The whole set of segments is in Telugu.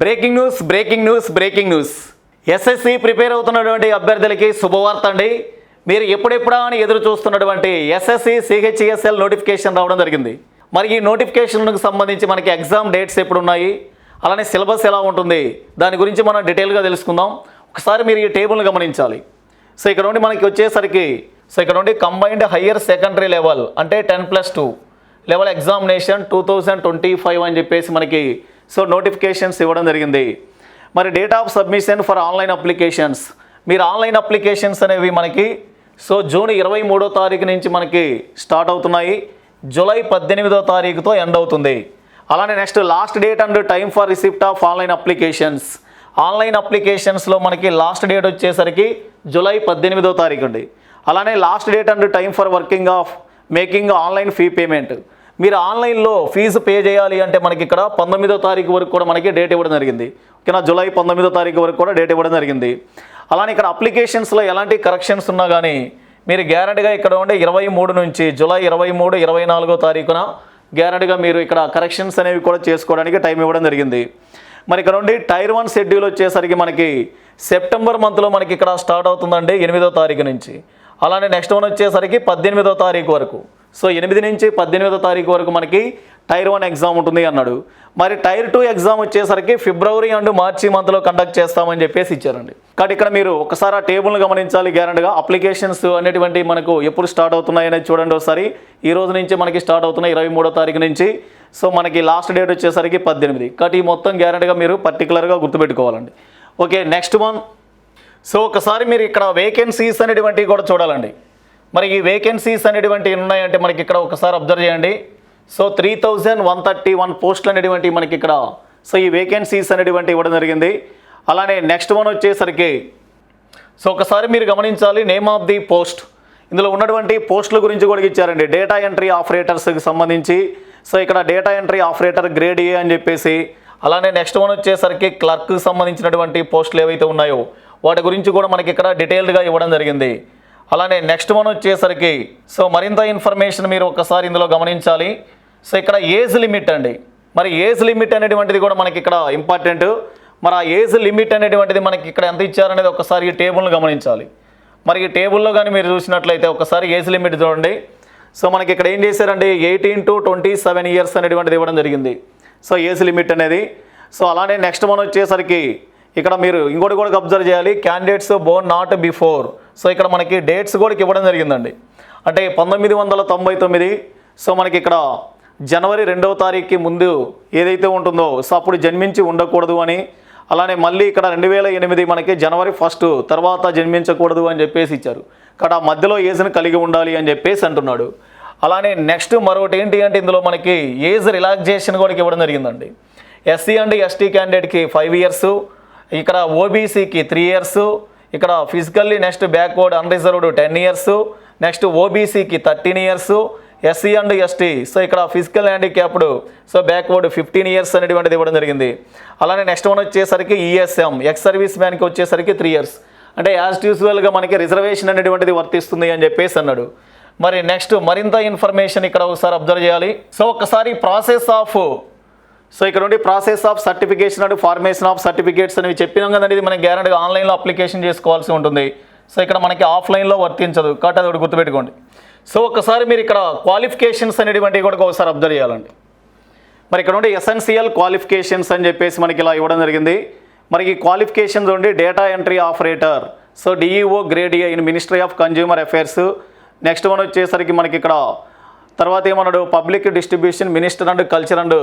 Breaking news breaking news breaking news. SSC prepare అవుతున్నటువంటి అభ్యర్థులకి శుభవార్త అండి మీరు ఎప్పుడెప్పుడా అని ఎదురు చూస్తున్నటువంటి ఎస్ఎస్సి సిహెచ్ఈఎస్ఎల్ నోటిఫికేషన్ రావడం జరిగింది. మరి ఈ నోటిఫికేషన్కు సంబంధించి మనకి ఎగ్జామ్ డేట్స్ ఎప్పుడు ఉన్నాయి అలానే సిలబస్ ఎలా ఉంటుంది? దాని గురించి మనం డీటెయిల్గా తెలుసుకుందాం. ఒకసారి మీరు ఈ టేబుల్ని గమనించాలి. సో ఇక్కడ నుండి మనకి వచ్చేసరికి సో ఇక్కడ నుండి కంబైన్డ్ హయ్యర్ సెకండరీ లెవెల్ అంటే ten plus two level examination two thousand twenty five అని చెప్పేసి మనకి సో నోటిఫికేషన్స్ ఇవ్వడం జరిగింది. మరి date of submission for online applications. మీరు ఆన్లైన్ అప్లికేషన్స్ అనేవి మనకి సో జూన్ ఇరవై మూడో తారీఖు నుంచి మనకి స్టార్ట్ అవుతున్నాయి. జూలై పద్దెనిమిదో తారీఖుతో ఎండ్ అవుతుంది. అలానే next last date and time for receipt of online applications. Online అప్లికేషన్స్లో మనకి లాస్ట్ డేట్ వచ్చేసరికి జూలై పద్దెనిమిదో తారీఖు అండి. అలానే last date and time for working of making online fee payment. మీరు ఆన్లైన్లో ఫీజు పే చేయాలి అంటే మనకి ఇక్కడ పంతొమ్మిదో తారీఖు వరకు కూడా మనకి డేట్ ఇవ్వడం జరిగింది. ఓకేనా? జూలై పంతొమ్మిదో తారీఖు వరకు కూడా డేట్ ఇవ్వడం జరిగింది. అలానే ఇక్కడ అప్లికేషన్స్లో ఎలాంటి కరెక్షన్స్ ఉన్నా కానీ మీరు గ్యారెంటీగా ఇక్కడ ఉండే ఇరవై మూడు నుంచి జూలై ఇరవై మూడు ఇరవై నాలుగో తారీఖున గ్యారెంటీగా మీరు ఇక్కడ కరెక్షన్స్ అనేవి కూడా చేసుకోవడానికి టైం ఇవ్వడం జరిగింది. మరి ఇక్కడ నుండి టైర్ వన్ షెడ్యూల్ వచ్చేసరికి మనకి సెప్టెంబర్ మంత్లో మనకి ఇక్కడ స్టార్ట్ అవుతుందండి ఎనిమిదో తారీఖు నుంచి. అలానే నెక్స్ట్ వన్ వచ్చేసరికి పద్దెనిమిదో తారీఖు వరకు. సో ఎనిమిది నుంచి పద్దెనిమిదో తారీఖు వరకు మనకి టైర్ వన్ ఎగ్జామ్ ఉంటుంది అన్నాడు. మరి టైర్ టూ ఎగ్జామ్ వచ్చేసరికి ఫిబ్రవరి అండ్ మార్చి మంత్లో కండక్ట్ చేస్తామని చెప్పేసి ఇచ్చారండి. కాబట్టి ఇక్కడ మీరు ఒకసారి ఆ టేబుల్ని గమనించాలి గ్యారెంటీగా. అప్లికేషన్స్ అనేటువంటి మనకు ఎప్పుడు స్టార్ట్ అవుతున్నాయి అనేది చూడండి ఒకసారి. ఈ రోజు నుంచి మనకి స్టార్ట్ అవుతున్నాయి ఇరవై మూడో తారీఖు నుంచి. సో మనకి లాస్ట్ డేట్ వచ్చేసరికి పద్దెనిమిది. కాబట్టి ఈ మొత్తం గ్యారెంటీగా మీరు పర్టికులర్గా గుర్తుపెట్టుకోవాలండి. Okay next one. సో ఒకసారి మీరు ఇక్కడ వేకెన్సీస్ అనేటువంటివి కూడా చూడాలండి. మరి ఈ వేకెన్సీస్ అనేటువంటివి ఉన్నాయంటే మనకి ఇక్కడ ఒకసారి అబ్జర్వ్ చేయండి. So three thousand one thirty one పోస్టులు అనేటువంటివి మనకి ఇక్కడ. సో ఈ వేకెన్సీస్ అనేటువంటి ఇవ్వడం జరిగింది. అలానే నెక్స్ట్ వన్ వచ్చేసరికి సో ఒకసారి మీరు గమనించాలి నేమ్ ఆఫ్ ది పోస్ట్ ఇందులో ఉన్నటువంటి పోస్టుల గురించి కూడా ఇచ్చారండి. డేటా ఎంట్రీ ఆపరేటర్స్కి సంబంధించి. సో ఇక్కడ data entry operator grade A అని చెప్పేసి. అలానే నెక్స్ట్ వన్ వచ్చేసరికి క్లర్క్కి సంబంధించినటువంటి పోస్టులు ఏవైతే ఉన్నాయో వాటి గురించి కూడా మనకి ఇక్కడ డీటెయిల్డ్గా ఇవ్వడం జరిగింది. అలానే నెక్స్ట్ వన్ వచ్చేసరికి సో మరింత ఇన్ఫర్మేషన్ మీరు ఒకసారి ఇందులో గమనించాలి. సో ఇక్కడ ఏజ్ లిమిట్ అండి. మరి ఏజ్ లిమిట్ అనేటువంటిది కూడా మనకి ఇక్కడ ఇంపార్టెంట్ మరి ఆ ఏజ్ లిమిట్ అనేటువంటిది మనకి ఇక్కడ ఎంత ఇచ్చారనేది ఒకసారి ఈ టేబుల్ను గమనించాలి. మరి ఈ టేబుల్లో కానీ మీరు చూసినట్లయితే ఒకసారి ఏజ్ లిమిట్ చూడండి. సో మనకి ఇక్కడ ఏం చేశారండి eighteen to twenty seven years అనేటువంటిది ఇవ్వడం జరిగింది. సో ఏజ్ లిమిట్ అనేది. సో అలానే నెక్స్ట్ వన్ వచ్చేసరికి ఇక్కడ మీరు ఇంకోటి కూడా అబ్జర్వ్ చేయాలి. Candidates born not before so ఇక్కడ మనకి డేట్స్ కూడా ఇవ్వడం జరిగిందండి. అంటే పంతొమ్మిది వందల తొంభై తొమ్మిది సో మనకి ఇక్కడ జనవరి రెండవ తారీఖుకి ముందు ఏదైతే ఉంటుందో సో అప్పుడు జన్మించి ఉండకూడదు అని. అలానే మళ్ళీ ఇక్కడ రెండు వేల ఎనిమిది మనకి జనవరి ఫస్ట్ తర్వాత జన్మించకూడదు అని చెప్పేసి ఇచ్చారు. ఇక్కడ మధ్యలో ఏజ్ని కలిగి ఉండాలి అని చెప్పేసి అంటున్నాడు. అలానే నెక్స్ట్ మరొకటి ఏంటి అంటే ఇందులో మనకి ఏజ్ రిలాక్సేషన్ కూడా ఇవ్వడం జరిగిందండి. ఎస్సీ అండ్ ఎస్టీ క్యాండిడేట్కి ఫైవ్ ఇయర్స్ ఇక్కడ ఓబీసీకి త్రీ ఇయర్స్ ఇక్కడ physically next backward unreserved ten years next ఓబీసీకి thirteen years SC and ST so ఇక్కడ physical handicapped so backward fifteen years అనేటువంటిది ఇవ్వడం జరిగింది. అలానే నెక్స్ట్ వన్ వచ్చేసరికి ఈఎస్ఎం ఎక్స్ సర్వీస్ మ్యాన్కి వచ్చేసరికి త్రీ ఇయర్స్ అంటే యాజ్ యూజువల్గా మనకి రిజర్వేషన్ అనేటువంటిది వర్తిస్తుంది అని చెప్పేసి అన్నాడు. మరి నెక్స్ట్ మరింత ఇన్ఫర్మేషన్ ఇక్కడ ఒకసారి అబ్జర్వ్ చేయాలి. సో ఒకసారి ప్రాసెస్ ఆఫ్ సో ఇక్కడ నుండి process of certification and formation of certificates అనేవి చెప్పినాం కదండి. ఇది మనకి గ్యారంటీగా ఆన్లైన్లో అప్లికేషన్ చేసుకోవాల్సి ఉంటుంది. సో ఇక్కడ మనకి ఆఫ్లైన్లో వర్తించదు. కాబట్టి అది ఒకటి గుర్తుపెట్టుకోండి. సో ఒకసారి మీరు ఇక్కడ క్వాలిఫికేషన్స్ అనేటువంటివి కూడా ఒకసారి అబ్జర్వ్ చేయాలండి. మరి ఇక్కడ నుండి ఎసెన్షియల్ క్వాలిఫికేషన్స్ అని చెప్పేసి మనకి ఇలా ఇవ్వడం జరిగింది. మరి ఈ క్వాలిఫికేషన్స్ ఉండి data entry operator so DEO grade A in ministry of consumer affairs next one వచ్చేసరికి మనకి ఇక్కడ తర్వాత ఏమన్నాడు? Public distribution minister and culture and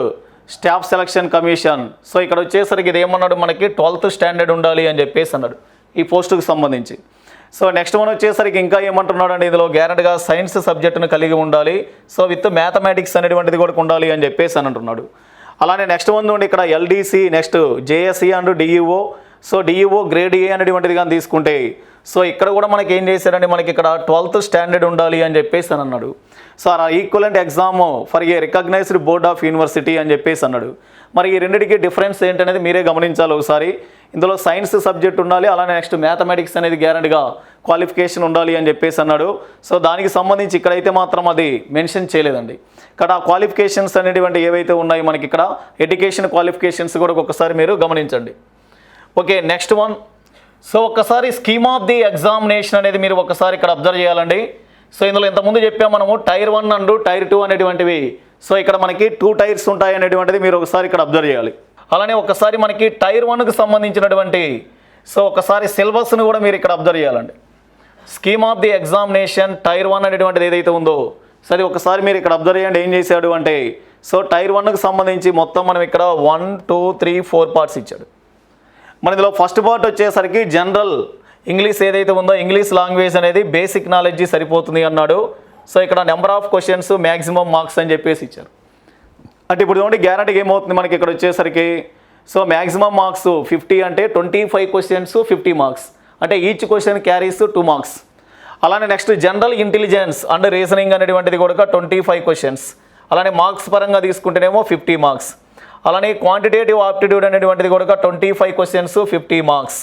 staff selection commission. So ఇక్కడ వచ్చేసరికి ఇది ఏమన్నాడు మనకి? ట్వెల్త్ స్టాండర్డ్ ఉండాలి అని చెప్పేసి అన్నాడు. ఈ పోస్టుకు సంబంధించి. సో నెక్స్ట్ వన్ వచ్చేసరికి ఇంకా ఏమంటున్నాడు అండి ఇందులో గ్యారెంట్గా సైన్స్ సబ్జెక్టును కలిగి ఉండాలి. సో విత్ మ్యాథమెటిక్స్ అనేటువంటిది కూడా ఉండాలి అని చెప్పేసి అని అంటున్నాడు. అలానే నెక్స్ట్ వన్ నుండి ఇక్కడ LDC next JSC and DEO so DEO grade A అనేటువంటిది కానీ తీసుకుంటే సో ఇక్కడ కూడా మనకి ఏం చేశారంటే మనకి ఇక్కడ ట్వెల్త్ స్టాండర్డ్ ఉండాలి అని చెప్పేసి అని అన్నాడు. సార్ ఆ equivalent exam for a recognised board of university అని చెప్పేసి అన్నాడు. మరి ఈ రెండింటికి డిఫరెన్స్ ఏంటనేది మీరే గమనించాలి ఒకసారి. ఇందులో సైన్స్ సబ్జెక్ట్ ఉండాలి అలానే నెక్స్ట్ మ్యాథమెటిక్స్ అనేది గ్యారంటీగా క్వాలిఫికేషన్ ఉండాలి అని చెప్పేసి అన్నాడు. సో దానికి సంబంధించి ఇక్కడైతే మాత్రం అది మెన్షన్ చేయలేదండి. ఇక్కడ ఆ క్వాలిఫికేషన్స్ అనేటువంటి ఏవైతే ఉన్నాయో మనకి ఇక్కడ ఎడ్యుకేషన్ క్వాలిఫికేషన్స్ కూడా ఒకసారి మీరు గమనించండి. ఓకే నెక్స్ట్ వన్ సో ఒకసారి స్కీమ్ ఆఫ్ ది ఎగ్జామినేషన్ అనేది మీరు ఒకసారి ఇక్కడ అబ్జర్వ్ చేయాలండి. సో ఇందులో ఇంతకుముందు చెప్పాం మనము tier one and tier two అనేటువంటివి. సో ఇక్కడ మనకి టూ టైర్స్ ఉంటాయి అనేటువంటిది మీరు ఒకసారి ఇక్కడ అబ్జర్వ్ చేయాలి. అలానే ఒకసారి మనకి టైర్ వన్కి సంబంధించినటువంటి సో ఒకసారి సిలబస్ను కూడా మీరు ఇక్కడ అబ్జర్వ్ చేయాలండి. Scheme of the examination tier one అనేటువంటిది ఏదైతే ఉందో సరే ఒకసారి మీరు ఇక్కడ అబ్జర్వ్ చేయండి. ఏం చేశాడు అంటే సో టైర్ వన్కి సంబంధించి మొత్తం మనం ఇక్కడ one two three four parts ఇచ్చాడు. మన ఇందులో ఫస్ట్ పార్ట్ వచ్చేసరికి జనరల్ ఇంగ్లీష్ ఏదైతే ఉందో ఇంగ్లీష్ లాంగ్వేజ్ అనేది బేసిక్ నాలెడ్జ్ సరిపోతుంది అన్నాడు. సో ఇక్కడ number of questions maximum marks అని చెప్పేసి ఇచ్చారు. అంటే ఇప్పుడు చూడండి గ్యారంటీకి ఏమవుతుంది మనకి ఇక్కడ వచ్చేసరికి? సో మ్యాక్సిమం మార్క్స్ ఫిఫ్టీ అంటే twenty five questions fifty marks అంటే each question carries two marks అలానే next general intelligence and reasoning అనేటువంటిది కూడా ట్వంటీ ఫైవ్ క్వశ్చన్స్ అలానే మార్క్స్ పరంగా తీసుకుంటేనేమో ఫిఫ్టీ మార్క్స్ అలానే క్వాంటిటేటివ్ ఆప్టిట్యూడ్ అనేటువంటిది కూడా twenty five questions fifty marks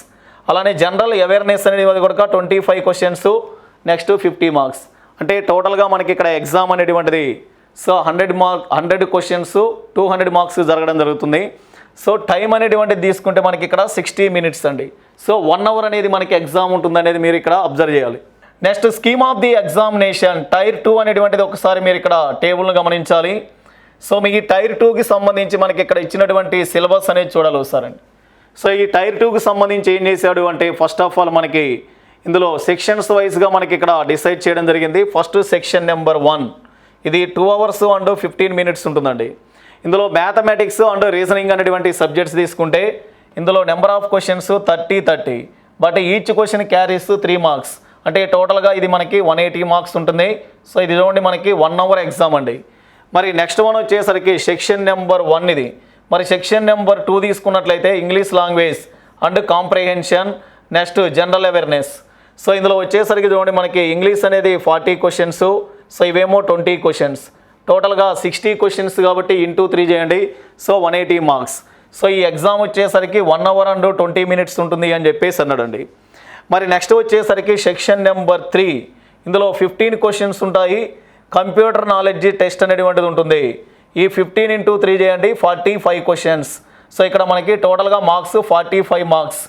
అలానే జనరల్ అవేర్నెస్ అనేది కూడా twenty five questions next fifty marks అంటే టోటల్గా మనకి ఇక్కడ ఎగ్జామ్ అనేటువంటిది so hundred mark hundred questions two hundred marks జరగడం జరుగుతుంది. సో టైం అనేటువంటిది తీసుకుంటే మనకి ఇక్కడ సిక్స్టీ మినిట్స్ అండి. సో వన్ అవర్ అనేది మనకి ఎగ్జామ్ ఉంటుంది అనేది మీరు ఇక్కడ అబ్జర్వ్ చేయాలి. Next scheme of the examination tier two అనేటువంటిది ఒకసారి మీరు ఇక్కడ టేబుల్ను గమనించాలి. సో మీ ఈ టైర్ టూకి సంబంధించి మనకి ఇక్కడ ఇచ్చినటువంటి సిలబస్ అనేది చూడాలి ఒకసారండి సో ఈ టైర్ టూకి సంబంధించి ఏం చేశాడు అంటే ఫస్ట్ ఆఫ్ ఆల్ మనకి ఇందులో సెక్షన్స్ వైజ్గా మనకి ఇక్కడ డిసైడ్ చేయడం జరిగింది. ఫస్ట్ సెక్షన్ నెంబర్ వన్ ఇది two hours and fifteen minutes ఉంటుందండి. ఇందులో మ్యాథమెటిక్స్ అండ్ రీజనింగ్ అనేటువంటి సబ్జెక్ట్స్ తీసుకుంటే ఇందులో number of questions thirty thirty but each question carries three marks అంటే టోటల్గా ఇది మనకి వన్ ఎయిటీ మార్క్స్ ఉంటుంది. సో ఇది చూడండి మనకి వన్ అవర్ ఎగ్జామ్ అండి. మరి నెక్స్ట్ వన్ వచ్చేసరికి సెక్షన్ నెంబర్ వన్ ఇది. మరి సెక్షన్ నెంబర్ టూ తీసుకున్నట్లయితే English language and comprehension next general awareness so ఇందులో వచ్చేసరికి చూడండి మనకి ఇంగ్లీష్ అనేది ఫార్టీ క్వశ్చన్స్ సో ఇవేమో ట్వంటీ క్వశ్చన్స్ టోటల్గా సిక్స్టీ క్వశ్చన్స్ కాబట్టి ఇంటూ త్రీ చేయండి. So one eighty marks so ఈ ఎగ్జామ్ వచ్చేసరికి one hour and twenty minutes ఉంటుంది అని చెప్పేసి అన్నాడండి. మరి నెక్స్ట్ వచ్చేసరికి సెక్షన్ నెంబర్ త్రీ ఇందులో ఫిఫ్టీన్ క్వశ్చన్స్ ఉంటాయి. కంప్యూటర్ నాలెడ్జ్ టెస్ట్ అనేటువంటిది ఉంటుంది. ఈ ఫిఫ్టీన్ ఇంటూ త్రీ చేయండి ఫార్టీ ఫైవ్ క్వశ్చన్స్ సో ఇక్కడ మనకి టోటల్గా marks forty five marks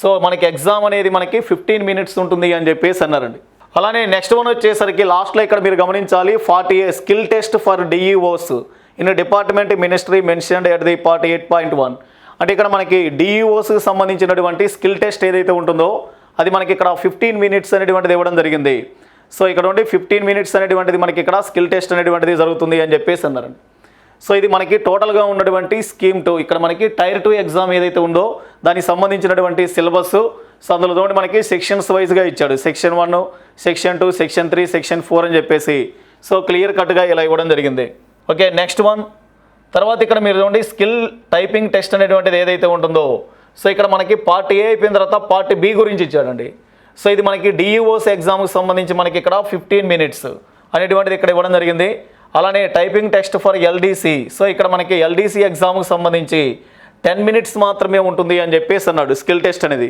so మనకి ఎగ్జామ్ అనేది మనకి ఫిఫ్టీన్ మినిట్స్ ఉంటుంది అని చెప్పేసి అన్నారండి. అలానే నెక్స్ట్ వన్ వచ్చేసరికి లాస్ట్లో ఇక్కడ మీరు గమనించాలి forty A skill test for DEOs in department ministry mentioned at the part eight point one అంటే ఇక్కడ మనకి డిఈఓస్కి సంబంధించినటువంటి స్కిల్ టెస్ట్ ఏదైతే ఉంటుందో అది మనకి ఇక్కడ ఫిఫ్టీన్ మినిట్స్ అనేటువంటిది ఇవ్వడం జరిగింది. సో ఇక్కడ ఉండి ఫిఫ్టీన్ మినిట్స్ అనేటువంటిది మనకి ఇక్కడ స్కిల్ టెస్ట్ అనేటువంటిది జరుగుతుంది అని చెప్పేసి అన్నారండి. సో ఇది మనకి టోటల్గా ఉన్నటువంటి స్కీమ్ టూ ఇక్కడ మనకి టైర్ టూ ఎగ్జామ్ ఏదైతే ఉందో దానికి సంబంధించినటువంటి సిలబస్ సో అందులో మనకి సెక్షన్స్ వైజ్గా ఇచ్చాడు. Section one section two section three section four అని చెప్పేసి. సో క్లియర్ కట్గా ఇలా ఇవ్వడం జరిగింది. ఓకే నెక్స్ట్ వన్ తర్వాత ఇక్కడ మీరు చూడండి స్కిల్ టైపింగ్ టెస్ట్ అనేటువంటిది ఏదైతే ఉంటుందో సో ఇక్కడ మనకి పార్ట్ ఏ అయిపోయిన తర్వాత పార్ట్ బి గురించి ఇచ్చాడండి. సో ఇది మనకి డిఈఓస్ ఎగ్జామ్కి సంబంధించి మనకి ఇక్కడ ఫిఫ్టీన్ మినిట్స్ అనేటువంటిది ఇక్కడ ఇవ్వడం జరిగింది. అలానే typing test for LDC so ఇక్కడ మనకి ఎల్డీసీ ఎగ్జామ్కి సంబంధించి టెన్ మినిట్స్ మాత్రమే ఉంటుంది అని చెప్పేసి అన్నాడు. స్కిల్ టెస్ట్ అనేది.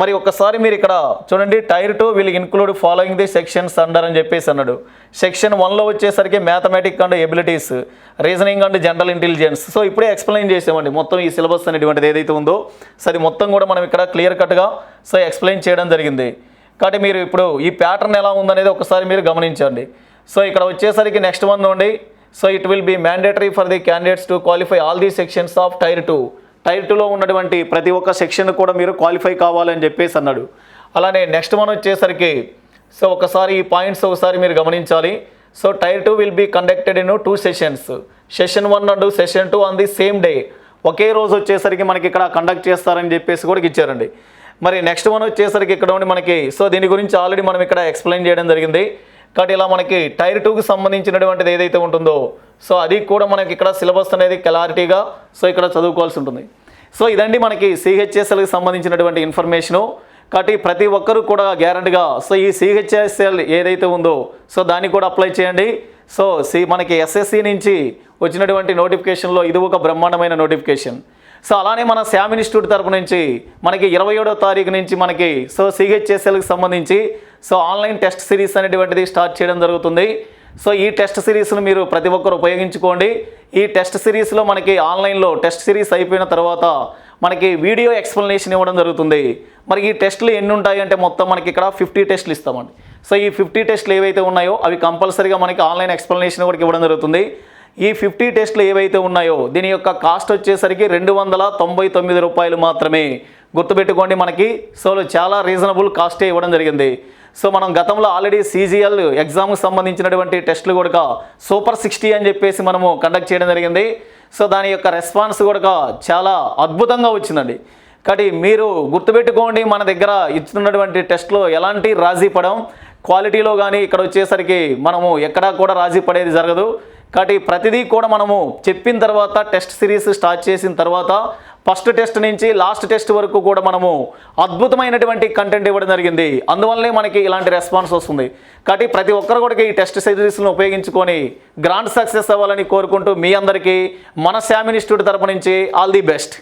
మరి ఒక్కసారి మీరు ఇక్కడ చూడండి టైర్ టూ వీళ్ళు include following the sections under అని చెప్పేసి అన్నాడు. సెక్షన్ వన్లో వచ్చేసరికి mathematic and abilities reasoning and general intelligence so ఇప్పుడే ఎక్స్ప్లెయిన్ చేసామండి. మొత్తం ఈ సిలబస్ అనేటువంటిది ఏదైతే ఉందో సో అది మొత్తం కూడా మనం ఇక్కడ క్లియర్ కట్గా సో ఎక్స్ప్లెయిన్ చేయడం జరిగింది. కాబట్టి మీరు ఇప్పుడు ఈ ప్యాటర్న్ ఎలా ఉందనేది ఒకసారి మీరు గమనించండి. సో ఇక్కడ వచ్చేసరికి నెక్స్ట్ వన్ నుండి so it will be mandatory for the candidates to qualify all the sections of tier two. Tier టూలో ఉన్నటువంటి ప్రతి ఒక్క సెక్షన్ కూడా మీరు క్వాలిఫై కావాలని చెప్పేసి అన్నాడు. అలానే నెక్స్ట్ వన్ వచ్చేసరికి సో ఒకసారి ఈ పాయింట్స్ ఒకసారి మీరు గమనించాలి. So tier two will be conducted in two sessions. Session one and session two on the same day. ఒకే రోజు వచ్చేసరికి మనకి ఇక్కడ కండక్ట్ చేస్తారని చెప్పేసి కూడా ఇచ్చారండి. మరి నెక్స్ట్ వన్ వచ్చేసరికి ఇక్కడ ఉండి మనకి సో దీని గురించి ఆల్రెడీ మనం ఇక్కడ ఎక్స్ప్లెయిన్ చేయడం జరిగింది. కాబట్టి ఇలా మనకి టైర్ టూకి సంబంధించినటువంటిది ఏదైతే ఉంటుందో సో అది కూడా మనకి ఇక్కడ సిలబస్ అనేది క్లారిటీగా సో ఇక్కడ చదువుకోవాల్సి ఉంటుంది. సో ఇదండి మనకి సిహెచ్ఎస్ఎల్కి సంబంధించినటువంటి ఇన్ఫర్మేషను. కాబట్టి ప్రతి ఒక్కరూ కూడా గ్యారంటీగా సో ఈ సిహెచ్ఎస్ఎల్ ఏదైతే ఉందో సో దాన్ని కూడా అప్లై చేయండి. సో సి మనకి ఎస్ఎస్సి నుంచి వచ్చినటువంటి నోటిఫికేషన్లో ఇది ఒక బ్రహ్మాండమైన నోటిఫికేషన్. సో అలానే మన శామ్ ఇన్స్టిట్యూట్ తరపు నుంచి మనకి ఇరవై ఏడో తారీఖు నుంచి మనకి సో సిహెచ్ఎస్ఎల్కి సంబంధించి సో ఆన్లైన్ టెస్ట్ సిరీస్ అనేటువంటిది స్టార్ట్ చేయడం జరుగుతుంది. సో ఈ టెస్ట్ సిరీస్ను మీరు ప్రతి ఒక్కరు ఉపయోగించుకోండి. ఈ టెస్ట్ సిరీస్లో మనకి ఆన్లైన్లో టెస్ట్ సిరీస్ అయిపోయిన తర్వాత మనకి వీడియో ఎక్స్ప్లెనేషన్ ఇవ్వడం జరుగుతుంది. మరి ఈ టెస్ట్లు ఎన్ని ఉంటాయి అంటే మొత్తం మనకి ఇక్కడ ఫిఫ్టీ టెస్ట్లు ఇస్తామండి. సో ఈ ఫిఫ్టీ టెస్ట్లు ఏవైతే ఉన్నాయో అవి కంపల్సరీగా మనకి ఆన్లైన్ ఎక్స్ప్లెనేషన్ కూడా ఇవ్వడం జరుగుతుంది. ఈ ఫిఫ్టీ టెస్టులు ఏవైతే ఉన్నాయో దీని యొక్క కాస్ట్ వచ్చేసరికి రెండు వందల తొంభై తొమ్మిది రూపాయలు మాత్రమే. గుర్తుపెట్టుకోండి మనకి సో చాలా రీజనబుల్ కాస్టే ఇవ్వడం జరిగింది. సో మనం గతంలో ఆల్రెడీ సీజీఎల్ ఎగ్జామ్కి సంబంధించినటువంటి టెస్టులు కూడా సూపర్ సిక్స్టీ అని చెప్పేసి మనము కండక్ట్ చేయడం జరిగింది. సో దాని యొక్క రెస్పాన్స్ కూడా చాలా అద్భుతంగా వచ్చిందండి. కాబట్టి మీరు గుర్తుపెట్టుకోండి మన దగ్గర ఇస్తున్నటువంటి టెస్ట్లో ఎలాంటి రాజీ పడం క్వాలిటీలో కానీ ఇక్కడ వచ్చేసరికి మనము ఎక్కడా కూడా రాజీ పడేది జరగదు. కాబట్టి ప్రతిదీ కూడా మనము చెప్పిన తర్వాత టెస్ట్ సిరీస్ స్టార్ట్ చేసిన తర్వాత ఫస్ట్ టెస్ట్ నుంచి లాస్ట్ టెస్ట్ వరకు కూడా మనము అద్భుతమైనటువంటి కంటెంట్ ఇవ్వడం జరిగింది. అందువల్లనే మనకి ఇలాంటి రెస్పాన్స్ వస్తుంది. కాబట్టి ప్రతి ఒక్కరు కూడా ఈ టెస్ట్ సిరీస్ను ఉపయోగించుకొని గ్రాండ్ సక్సెస్ అవ్వాలని కోరుకుంటూ మీ అందరికీ మన శామ్ ఇన్స్టిట్యూట్ తరపు నుంచి ఆల్ ది బెస్ట్.